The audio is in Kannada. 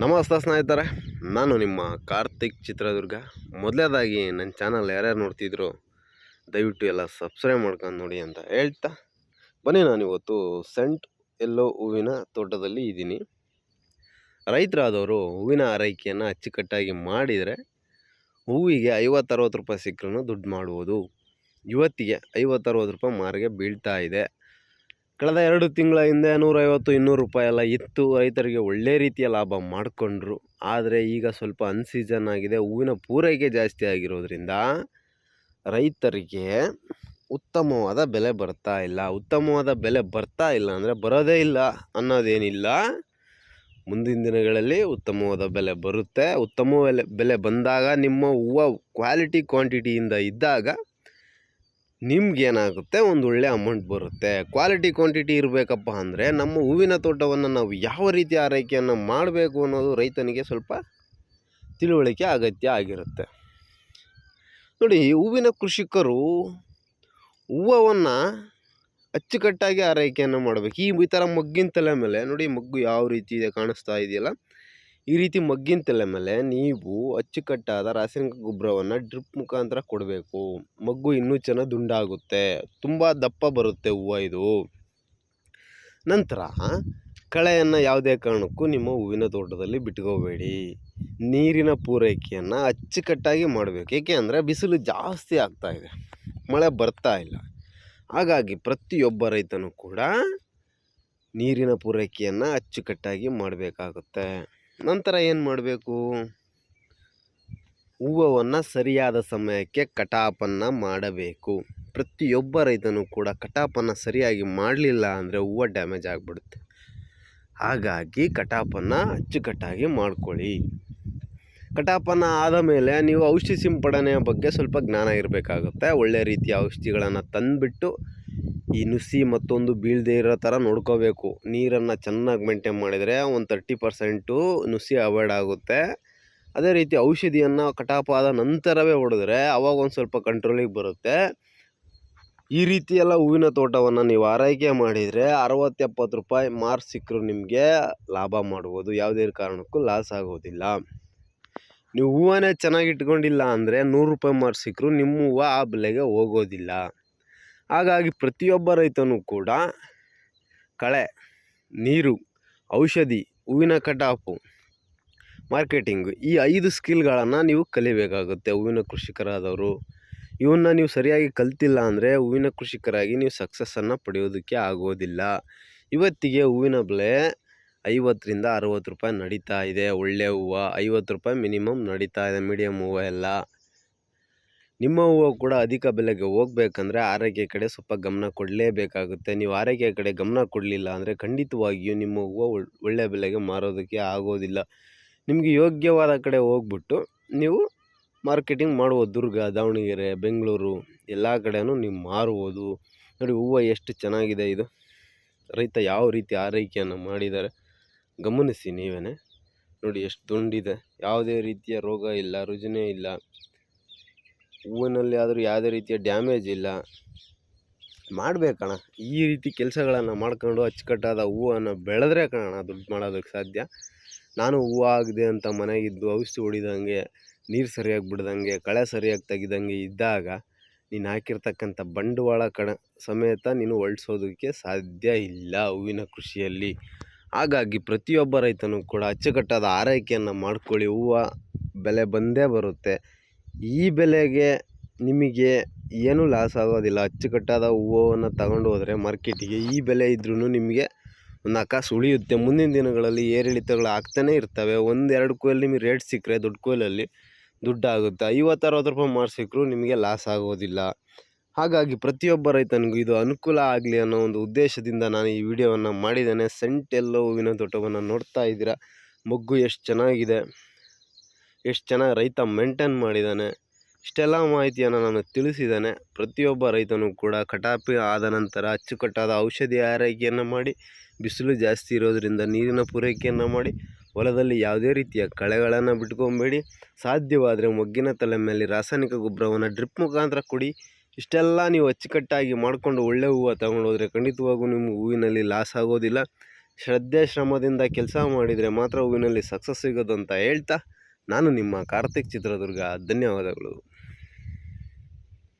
ನಮಸ್ತೆ ಸ್ನೇಹಿತರೆ, ನಾನು ನಿಮ್ಮ ಕಾರ್ತಿಕ್ ಚಿತ್ರದುರ್ಗ. ಮೊದಲೇದಾಗಿ ನನ್ನ ಚಾನಲ್ ಯಾರ್ಯಾರು ನೋಡ್ತಿದ್ರು, ದಯವಿಟ್ಟು ಎಲ್ಲ ಸಬ್ಸ್ಕ್ರೈಬ್ ಮಾಡ್ಕೊಂಡು ನೋಡಿ ಅಂತ ಹೇಳ್ತಾ ಬನ್ನಿ. ನಾನು ಇವತ್ತು ಸೆಂಟ್ ಎಲ್ಲೋ ಹೂವಿನ ತೋಟದಲ್ಲಿ ಇದ್ದೀನಿ. ರೈತರಾದವರು ಹೂವಿನ ಆರೈಕೆಯನ್ನು ಅಚ್ಚುಕಟ್ಟಾಗಿ ಮಾಡಿದರೆ ಹೂವಿಗೆ ಐವತ್ತು ಅರವತ್ತು ರೂಪಾಯಿ ಸಿಕ್ಕರೂ ದುಡ್ಡು ಮಾಡ್ಬೋದು. ಇವತ್ತಿಗೆ ಐವತ್ತು ಅರವತ್ತು ರೂಪಾಯಿ ಮಾರಿಗೆ ಬೀಳ್ತಾ ಇದೆ. ಕಳೆದ ಎರಡು ತಿಂಗಳ ಹಿಂದೆ ನೂರೈವತ್ತು, ಇನ್ನೂರು ರೂಪಾಯಿ ಎಲ್ಲ ಇತ್ತು. ರೈತರಿಗೆ ಒಳ್ಳೆ ರೀತಿಯ ಲಾಭ ಮಾಡಿಕೊಂಡ್ರು. ಆದರೆ ಈಗ ಸ್ವಲ್ಪ ಅನ್ಸೀಸನ್ ಆಗಿದೆ. ಹೂವಿನ ಪೂರೈಕೆ ಜಾಸ್ತಿ ಆಗಿರೋದ್ರಿಂದ ರೈತರಿಗೆ ಉತ್ತಮವಾದ ಬೆಲೆ ಬರ್ತಾ ಇಲ್ಲ. ಉತ್ತಮವಾದ ಬೆಲೆ ಬರ್ತಾ ಇಲ್ಲ ಅಂದರೆ ಬರೋದೇ ಇಲ್ಲ ಅನ್ನೋದೇನಿಲ್ಲ. ಮುಂದಿನ ದಿನಗಳಲ್ಲಿ ಉತ್ತಮವಾದ ಬೆಲೆ ಬರುತ್ತೆ. ಉತ್ತಮ ಬೆಲೆ ಬೆಲೆ ಬಂದಾಗ ನಿಮ್ಮ ಹೂವು ಕ್ವಾಲಿಟಿ ಕ್ವಾಂಟಿಟಿಯಿಂದ ಇದ್ದಾಗ ನಿಮ್ಗೇನಾಗುತ್ತೆ? ಒಂದು ಒಳ್ಳೆ ಅಮೌಂಟ್ ಬರುತ್ತೆ. ಕ್ವಾಲಿಟಿ ಕ್ವಾಂಟಿಟಿ ಇರಬೇಕಪ್ಪ ಅಂದರೆ ನಮ್ಮ ಹೂವಿನ ತೋಟವನ್ನು ನಾವು ಯಾವ ರೀತಿ ಆರೈಕೆಯನ್ನು ಮಾಡಬೇಕು ಅನ್ನೋದು ರೈತನಿಗೆ ಸ್ವಲ್ಪ ತಿಳುವಳಿಕೆ ಅಗತ್ಯ ಆಗಿರುತ್ತೆ. ನೋಡಿ ಹೂವಿನ ಕೃಷಿಕರು ಹೂವನ್ನು ಅಚ್ಚುಕಟ್ಟಾಗಿ ಆರೈಕೆಯನ್ನು ಮಾಡಬೇಕು. ಈ ಈ ಥರ ಮಗ್ಗಿನ ತಲೆ ಮೇಲೆ ನೋಡಿ ಮಗ್ಗು ಯಾವ ರೀತಿ ಇದೆ ಕಾಣಿಸ್ತಾ ಇದೆಯಲ್ಲ? ಈ ರೀತಿ ಮಗ್ಗಿನ ತಲೆ ಮೇಲೆ ನೀವು ಅಚ್ಚುಕಟ್ಟಾದ ರಾಸಾಯನಿಕ ಗೊಬ್ಬರವನ್ನು ಡ್ರಿಪ್ ಮುಖಾಂತರ ಕೊಡಬೇಕು. ಮಗ್ಗು ಇನ್ನೂ ಚೆನ್ನಾಗಿ ದುಂಡಾಗುತ್ತೆ. ತುಂಬ ದಪ್ಪ ಬರುತ್ತೆ ಹೂವು ಇದು. ನಂತರ ಕಳೆಯನ್ನು ಯಾವುದೇ ಕಾರಣಕ್ಕೂ ನಿಮ್ಮ ಹೂವಿನ ತೋಟದಲ್ಲಿ ಬಿಟ್ಕೋಬೇಡಿ. ನೀರಿನ ಪೂರೈಕೆಯನ್ನು ಅಚ್ಚುಕಟ್ಟಾಗಿ ಮಾಡಬೇಕು. ಏಕೆ ಅಂದರೆ ಬಿಸಿಲು ಜಾಸ್ತಿ ಆಗ್ತಾ ಇದೆ. ಮಳೆ ಬರ್ತಾ ಇಲ್ಲ. ಹಾಗಾಗಿ ಪ್ರತಿಯೊಬ್ಬ ರೈತನೂ ಕೂಡ ನೀರಿನ ಪೂರೈಕೆಯನ್ನು ಅಚ್ಚುಕಟ್ಟಾಗಿ ಮಾಡಬೇಕಾಗುತ್ತೆ. ನಂತರ ಏನು ಮಾಡಬೇಕು? ಹೂವನ್ನು ಸರಿಯಾದ ಸಮಯಕ್ಕೆ ಕಟಾಪನ್ನು ಮಾಡಬೇಕು. ಪ್ರತಿಯೊಬ್ಬ ರೈತನೂ ಕೂಡ ಕಟಾಪನ್ನು ಸರಿಯಾಗಿ ಮಾಡಲಿಲ್ಲ ಅಂದರೆ ಹೂವು ಡ್ಯಾಮೇಜ್ ಆಗಿಬಿಡುತ್ತೆ. ಹಾಗಾಗಿ ಕಟಾಪನ್ನು ಅಚ್ಚುಕಟ್ಟಾಗಿ ಮಾಡ್ಕೊಳ್ಳಿ. ಕಟಾಪನ್ನು ಆದ ಮೇಲೆ ನೀವು ಔಷಧಿ ಸಿಂಪಡಣೆಯ ಬಗ್ಗೆ ಸ್ವಲ್ಪ ಜ್ಞಾನ ಇರಬೇಕಾಗುತ್ತೆ. ಒಳ್ಳೆಯ ರೀತಿಯ ಔಷಧಿಗಳನ್ನು ತಂದುಬಿಟ್ಟು ಈ ನುಸಿ ಮತ್ತೊಂದು ಬೀಳದೇ ಇರೋ ಥರ ನೋಡ್ಕೋಬೇಕು. ನೀರನ್ನು ಚೆನ್ನಾಗಿ ಮೇಂಟೈನ್ ಮಾಡಿದರೆ ಒಂದು ತರ್ಟಿ ಪರ್ಸೆಂಟು ನುಸಿ ಅವಾಯ್ಡ್ ಆಗುತ್ತೆ. ಅದೇ ರೀತಿ ಔಷಧಿಯನ್ನು ಕಟಾಪಾದ ನಂತರವೇ ಹೊಡೆದ್ರೆ ಅವಾಗ ಒಂದು ಸ್ವಲ್ಪ ಕಂಟ್ರೋಲಿಗೆ ಬರುತ್ತೆ. ಈ ರೀತಿ ಎಲ್ಲ ಹೂವಿನ ತೋಟವನ್ನು ನೀವು ಆರೈಕೆ ಮಾಡಿದರೆ ಅರವತ್ತು ಎಪ್ಪತ್ತು ರೂಪಾಯಿ ಮಾರ್ಕ್ ಸಿಕ್ಕರು ನಿಮಗೆ ಲಾಭ ಮಾಡ್ಬೋದು. ಯಾವುದೇ ಕಾರಣಕ್ಕೂ ಲಾಸ್ ಆಗೋದಿಲ್ಲ. ನೀವು ಹೂವನ್ನೇ ಚೆನ್ನಾಗಿ ಇಟ್ಕೊಂಡಿಲ್ಲ ಅಂದರೆ ನೂರು ರೂಪಾಯಿ ಮಾರ್ಕ್ ಸಿಕ್ಕರು ನಿಮ್ಮ ಹೂವು ಆ ಬೆಲೆಗೆ ಹೋಗೋದಿಲ್ಲ. ಹಾಗಾಗಿ ಪ್ರತಿಯೊಬ್ಬ ರೈತನೂ ಕೂಡ ಕಳೆ, ನೀರು, ಔಷಧಿ, ಹೂವಿನ ಕಟಾಪು, ಮಾರ್ಕೆಟಿಂಗು ಈ ಐದು ಸ್ಕಿಲ್ಗಳನ್ನು ನೀವು ಕಲಿಬೇಕಾಗುತ್ತೆ. ಹೂವಿನ ಕೃಷಿಕರಾದವರು. ಇವನ್ನ ನೀವು ಸರಿಯಾಗಿ ಕಲ್ತಿಲ್ಲ ಅಂದರೆ ಹೂವಿನ ಕೃಷಿಕರಾಗಿ ನೀವು ಸಕ್ಸಸ್ಸನ್ನು ಪಡೆಯೋದಕ್ಕೆ ಆಗೋದಿಲ್ಲ. ಇವತ್ತಿಗೆ ಹೂವಿನ ಬೆಲೆ ಐವತ್ತರಿಂದ ಅರುವತ್ತು ರೂಪಾಯಿ ನಡೀತಾ ಇದೆ. ಒಳ್ಳೆಯ ಹೂವು, ಐವತ್ತು ರೂಪಾಯಿ ಮಿನಿಮಮ್ ನಡೀತಾ ಇದೆ ಮೀಡಿಯಮ್ ಹೂವು ಎಲ್ಲ. ನಿಮ್ಮ ಹೂವು ಕೂಡ ಅಧಿಕ ಬೆಲೆಗೆ ಹೋಗ್ಬೇಕಂದ್ರೆ ಆರೈಕೆ ಕಡೆ ಸ್ವಲ್ಪ ಗಮನ ಕೊಡಲೇಬೇಕಾಗುತ್ತೆ. ನೀವು ಆರೈಕೆ ಕಡೆ ಗಮನ ಕೊಡಲಿಲ್ಲ ಅಂದರೆ ಖಂಡಿತವಾಗಿಯೂ ನಿಮ್ಮ ಹೂವು ಒಳ್ಳೆಯ ಬೆಲೆಗೆ ಮಾರೋದಕ್ಕೆ ಆಗೋದಿಲ್ಲ. ನಿಮಗೆ ಯೋಗ್ಯವಾದ ಕಡೆ ಹೋಗ್ಬಿಟ್ಟು ನೀವು ಮಾರ್ಕೆಟಿಂಗ್ ಮಾಡ್ಬೋದು. ದುರ್ಗ, ದಾವಣಗೆರೆ, ಬೆಂಗಳೂರು ಎಲ್ಲ ಕಡೆಯೂ ನೀವು ಮಾರ್ಬೋದು. ನೋಡಿ ಹೂವು ಎಷ್ಟು ಚೆನ್ನಾಗಿದೆ ಇದು. ರೈತ ಯಾವ ರೀತಿ ಆರೈಕೆಯನ್ನು ಮಾಡಿದ್ದಾರೆ. ಗಮನಿಸಿ ನೀವೇ ನೋಡಿ ಎಷ್ಟು ದುಂಡಿದೆ ಯಾವುದೇ ರೀತಿಯ ರೋಗ ಇಲ್ಲ, ರುಜಿನೇ ಇಲ್ಲ. ಹೂವಿನಲ್ಲಿ ಆದರೂ ಯಾವುದೇ ರೀತಿಯ ಡ್ಯಾಮೇಜ್ ಇಲ್ಲ. ಮಾಡಬೇಕಣ್ಣ. ಈ ರೀತಿ ಕೆಲಸಗಳನ್ನು ಮಾಡ್ಕೊಂಡು ಅಚ್ಚುಕಟ್ಟಾದ ಹೂವನ್ನು ಬೆಳೆದ್ರೆ ಕಣ ದುಡ್ಡು ಮಾಡೋದಕ್ಕೆ ಸಾಧ್ಯ. ನಾನು ಹೂವು ಆಗಿದೆ ಅಂತ ಮನೆಗಿದ್ದು ಔಷಧಿ ಹೊಡಿದಂಗೆ, ನೀರು ಸರಿಯಾಗಿ ಬಿಡ್ದಂಗೆ, ಕಳೆ ಸರಿಯಾಗಿ ತೆಗಿದಂಗೆ ಇದ್ದಾಗ ನೀನು ಹಾಕಿರ್ತಕ್ಕಂಥ ಬಂಡವಾಳ ಕಣ ಸಮೇತ ನೀನು ಹೊಳ್ಸೋದಕ್ಕೆ ಸಾಧ್ಯ ಇಲ್ಲ ಹೂವಿನ ಕೃಷಿಯಲ್ಲಿ. ಹಾಗಾಗಿ ಪ್ರತಿಯೊಬ್ಬ ರೈತನೂ ಕೂಡ ಅಚ್ಚುಕಟ್ಟಾದ ಆರೈಕೆಯನ್ನು ಮಾಡ್ಕೊಳ್ಳಿ. ಹೂವು ಬೆಲೆ ಬಂದೇ ಬರುತ್ತೆ. ಈ ಬೆಲೆಗೆ ನಿಮಗೆ ಏನೂ ಲಾಸ್ ಆಗೋದಿಲ್ಲ. ಅಚ್ಚುಕಟ್ಟಾದ ಹೂವನ್ನು ತಗೊಂಡು ಹೋದರೆ ಮಾರ್ಕೆಟಿಗೆ ಈ ಬೆಲೆ ಇದ್ರೂ ನಿಮಗೆ ಒಂದು ಆಕಾಶ ಉಳಿಯುತ್ತೆ. ಮುಂದಿನ ದಿನಗಳಲ್ಲಿ ಏರಿಳಿತಗಳು ಆಗ್ತಾನೇ ಇರ್ತವೆ. ಒಂದೆರಡು ಕೊಯ್ಲು ನಿಮಗೆ ರೇಟ್ ಸಿಕ್ಕರೆ ದೊಡ್ಡ ಕೊಯ್ಲಲ್ಲಿ ದುಡ್ಡಾಗುತ್ತೆ. ಐವತ್ತು ಅರವತ್ತು ರೂಪಾಯಿ ಮಾರು ಸಿಕ್ಕರೂ ನಿಮಗೆ ಲಾಸ್ ಆಗೋದಿಲ್ಲ. ಹಾಗಾಗಿ ಪ್ರತಿಯೊಬ್ಬ ರೈತನಿಗೂ ಇದು ಅನುಕೂಲ ಆಗಲಿ ಅನ್ನೋ ಒಂದು ಉದ್ದೇಶದಿಂದ ನಾನು ಈ ವಿಡಿಯೋವನ್ನು ಮಾಡಿದ್ದೇನೆ. ಸೆಂಟ್ ಎಲ್ಲೋ ಹೂವಿನ ತೋಟವನ್ನು ನೋಡ್ತಾ ಇದ್ದೀರಾ. ಮೊಗ್ಗು ಎಷ್ಟು ಚೆನ್ನಾಗಿದೆ. ಎಷ್ಟು ಚೆನ್ನಾಗಿ ರೈತ ಮೇಂಟೈನ್ ಮಾಡಿದ್ದಾನೆ ಇಷ್ಟೆಲ್ಲ ಮಾಹಿತಿಯನ್ನು ನಾನು ತಿಳಿಸಿದ್ದೇನೆ ಪ್ರತಿಯೊಬ್ಬ ರೈತನೂ ಕೂಡ ಕಟಾಪಿ ಆದ ನಂತರ ಅಚ್ಚುಕಟ್ಟಾದ ಔಷಧಿ ಆರೈಕೆಯನ್ನು ಮಾಡಿ, ಬಿಸಿಲು ಜಾಸ್ತಿ ಇರೋದರಿಂದ ನೀರಿನ ಪೂರೈಕೆಯನ್ನು ಮಾಡಿ, ಹೊಲದಲ್ಲಿ ಯಾವುದೇ ರೀತಿಯ ಕಳೆಗಳನ್ನು ಬಿಟ್ಕೊಬೇಡಿ. ಸಾಧ್ಯವಾದರೆ ಮೊಗ್ಗಿನ ತಲೆ ಮೇಲೆ ರಾಸಾಯನಿಕ ಗೊಬ್ಬರವನ್ನು ಡ್ರಿಪ್ ಮುಖಾಂತರ ಕೊಡಿ. ಇಷ್ಟೆಲ್ಲ ನೀವು ಅಚ್ಚುಕಟ್ಟಾಗಿ ಮಾಡಿಕೊಂಡು ಒಳ್ಳೆ ಹೂವು ತಗೊಂಡೋದ್ರೆ ಖಂಡಿತವಾಗೂ ನಿಮ್ಮ ಹೂವಿನಲ್ಲಿ ಲಾಸ್ ಆಗೋದಿಲ್ಲ. ಶ್ರದ್ಧೆ ಶ್ರಮದಿಂದ ಕೆಲಸ ಮಾಡಿದರೆ ಮಾತ್ರ ಹೂವಿನಲ್ಲಿ ಸಕ್ಸಸ್ ಸಿಗೋದು ಅಂತ ಹೇಳ್ತಾ ನಾನು ನಿಮ್ಮ ಕಾರ್ತಿಕ್ ಚಿತ್ರದುರ್ಗ ಧನ್ಯವಾದಗಳು.